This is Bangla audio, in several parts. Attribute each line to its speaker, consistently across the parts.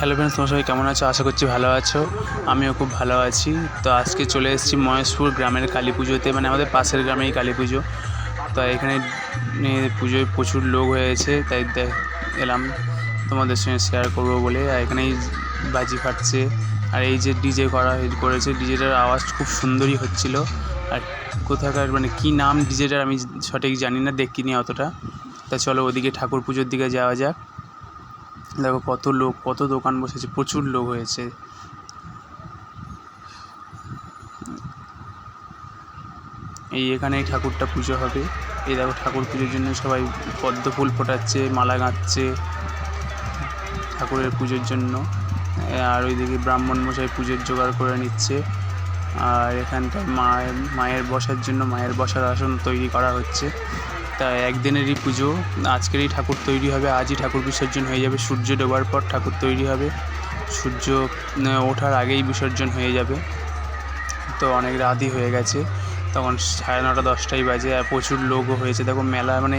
Speaker 1: হ্যালো ফ্রেন্ডস তোমার সবাই কেমন আছো? আশা করছি ভালো আছো। আমিও খুব ভালো আছি। তো আজকে চলে এসেছি মহেশপুর গ্রামের কালী পুজোতে মানে আমাদের পাশের গ্রামেই কালী পুজো। তো এখানে পুজোয় প্রচুর লোক হয়েছে, তাই এলাম। তোমাদের সঙ্গে শেয়ার করব বলে। আর এখানেই বাজি ফাটছে। আর এই যে ডিজে করা করেছে, ডিজেটার আওয়াজ খুব সুন্দরই হচ্ছিল। আর কোথাকার মানে কী নাম ডিজেটার আমি সঠিক জানি না, দেখিনি অতটা। তা চলো ওদিকে ঠাকুর পুজোর দিকে যাওয়া যাক। দেখো কত লোক, কত দোকান বসেছে, প্রচুর লোক হয়েছে। এই এখানেই ঠাকুরটা পুজো হবে। এই দেখো ঠাকুর পুজোর জন্য সবাই পদ্ম ফুল ফোটাচ্ছে, মালা গাঁথছে ঠাকুরের পুজোর জন্য। আর ওইদিকে ব্রাহ্মণ মশাই পুজোর জোগাড় করে নিচ্ছে। আর এখানটায় মায়ের মায়ের বসার জন্য, মায়ের বসার আসন তৈরি করা হচ্ছে। তা একদিনেরই পুজো। আজকেরই ঠাকুর তৈরি হবে, আজই ঠাকুর বিসর্জন হয়ে যাবে, সূর্য ডোবার পর ঠাকুর তৈরি হবে। সূর্য ওঠার আগেই বিসর্জন হয়ে যাবে। তো অনেক রাতই হয়ে গেছে, তখন সাড়ে নটা দশটাই বাজে, আর প্রচুর লোকও হয়েছে। দেখো মেলা মানে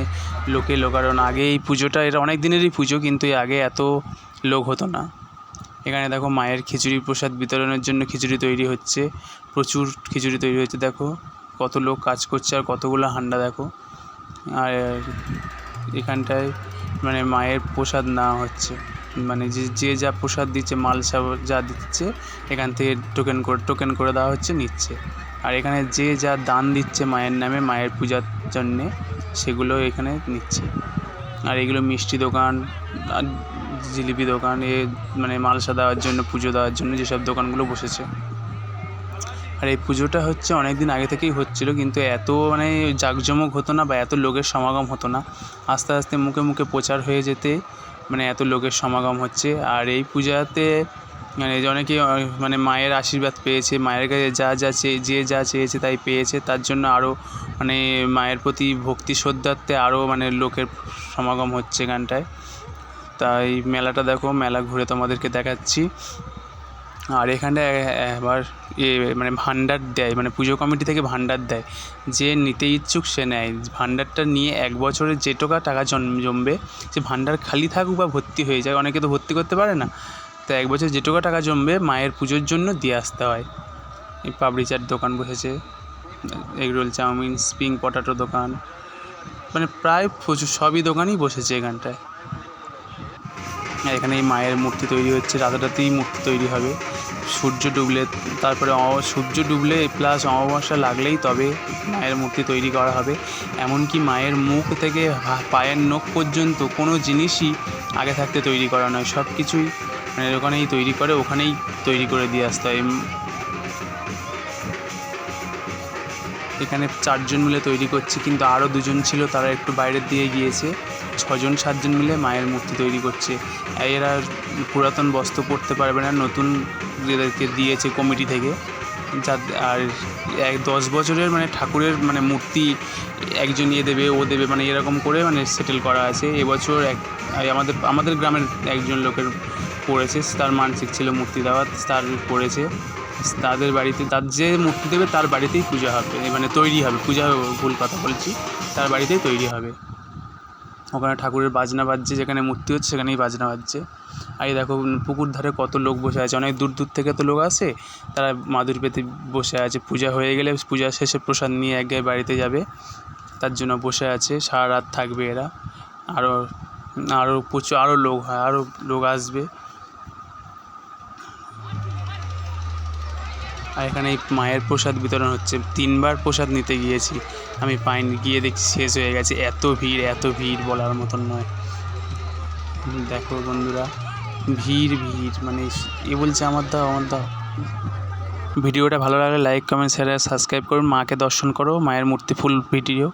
Speaker 1: লোকে লোকারণ। আগে এই পুজোটা, এটা অনেক দিনেরই পুজো, কিন্তু আগে এত লোক হতো না। এখানে দেখো মায়ের খিচুড়ি প্রসাদ বিতরণের জন্য খিচুড়ি তৈরি হচ্ছে, প্রচুর খিচুড়ি তৈরি হচ্ছে। দেখো কত লোক কাজ করছে আর কতগুলো হান্ডা, দেখো। আর এখানটায় মানে মায়ের প্রসাদ নেওয়া হচ্ছে। মানে যে যে যা প্রসাদ দিচ্ছে, মাল সব যা দিচ্ছে, এখান থেকে টোকেন করে টোকেন করে দেওয়া হচ্ছে, নিচ্ছে। আর এখানে যে যা দান দিচ্ছে মায়ের নামে, মায়ের পূজার জন্যে, সেগুলো এখানে নিচ্ছে। আর এগুলো মিষ্টি দোকান, আর জিলিপি দোকান, এ মানে মালসা দেওয়ার জন্য, পুজো দেওয়ার জন্য যেসব দোকানগুলো বসেছে। আর এই পুজোটা হচ্ছে অনেক দিন আগে থেকেই হচ্ছিল, কিন্তু এত মানে জাঁকজমক হতো না বা এত লোকের সমাগম হতো না। আস্তে আস্তে মুখে মুখে প্রচার হয়ে যেতে মানে এত লোকের সমাগম হচ্ছে। আর এই পূজাতে মানে অনেকে মানে মায়ের আশীর্বাদ পেয়েছে, মায়ের কাছে যা যা চেয়ে যে যা চেয়েছে তাই পেয়েছে। তার জন্য আরও মানে মায়ের প্রতি ভক্তি শ্রদ্ধার্থে আরও মানে লোকের সমাগম হচ্ছে এখানটায়। তাই মেলাটা দেখো, মেলা ঘুরে তোমাদেরকে দেখাচ্ছি। আর এখানটায় এবার এ মানে ভাণ্ডার দেয় মানে পুজো কমিটি থেকে ভাণ্ডার দেয়। যে নিতে ইচ্ছুক সে নেয়। ভাণ্ডারটা নিয়ে এক বছরে যে টাকা টাকা জম- জমবে, সে ভাণ্ডার খালি থাকুক বা ভর্তি হয়ে যায়। অনেকে তো ভর্তি করতে পারে না। তো এক বছর যে টাকা টাকা জমবে, মায়ের পুজোর জন্য দিয়ে আসতে হয়। এই পাপড়ি চাট দোকান বসেছে। এগরোল চাউমিন, স্প্রিং পটাটো দোকান। মানে প্রায় প্রচুর, সবই দোকানই বসেছে এখানটায়। এখানে এই মায়ের মূর্তি তৈরি হচ্ছে রাতারাতি মূর্তি তৈরি হবে। সূর্য ডুবলে, তারপরে সূর্য ডুবলে প্লাস অমাবস্যা লাগলেই তবে মায়ের মূর্তি তৈরি করা হবে। এমনকি মায়ের মুখ থেকে পায়ের নখ পর্যন্ত কোনো জিনিসই আগে থাকতে তৈরি করা নয়। সব কিছুই মানে ওখানেই তৈরি করে, ওখানেই তৈরি করে দিয়ে আসতে হয়। এখানে চারজন মিলে তৈরি করছে, কিন্তু আরও দুজন ছিল, তারা একটু বাইরের দিকে গিয়েছে। ছজন, সাতজন মিলে মায়ের মূর্তি তৈরি করছে। এরা পুরাতন বস্ত্র পরতে পারবে না, নতুন এদেরকে দিয়েছে কমিটি থেকে। যা, আর এক, দশ বছরের মানে ঠাকুরের মানে মূর্তি একজন ইয়ে দেবে, ও দেবে মানে এরকম করে মানে সেটেল করা আছে। এবছর এক আমাদের আমাদের গ্রামের একজন লোকের পড়েছে, তার মানসিক ছিল মূর্তি দেওয়া, তার পড়েছে। তাদের বাড়িতে, তার যে মূর্তি দেবে তার বাড়িতেই পূজা হবে। মানে তৈরি হবে, পূজা হবে ভুল কথা বলছি। তার বাড়িতেই তৈরি হবে। ওখানে ঠাকুরের বাজনা বাজছে, যেখানে মূর্তি হচ্ছে সেখানেই বাজনা বাজছে। আর এই দেখো, পুকুর ধারে কত লোক বসে আছে। অনেক দূর দূর থেকে তো লোক আসে, তারা মাদুর পেতে বসে আছে। পূজা হয়ে গেলে পূজা শেষে প্রসাদ নিয়ে এক জায়গায় বাড়িতে যাবে। তার জন্য বসে আছে, সারা রাত থাকবে এরা। আরও আরও প্রচুর আরও লোক হয় আরও লোক আসবে। আর এখানে মায়ের প্রসাদ বিতরণ হচ্ছে। তিনবার প্রসাদ নিতে গিয়েছি। আমি পাইনি, গিয়ে দেখছি শেষ হয়ে গেছে। এত ভিড় এত ভিড় বলার মতন নয়। দেখো বন্ধুরা, ভিড় ভিড়। মানে এ বলছে আমার দাও আমার দাও। ভিডিওটা ভালো লাগলে লাইক কমেন্ট শেয়ার সাবস্ক্রাইব করুন। মাকে দর্শন করো, মায়ের মূর্তি, ফুল ভিডিও।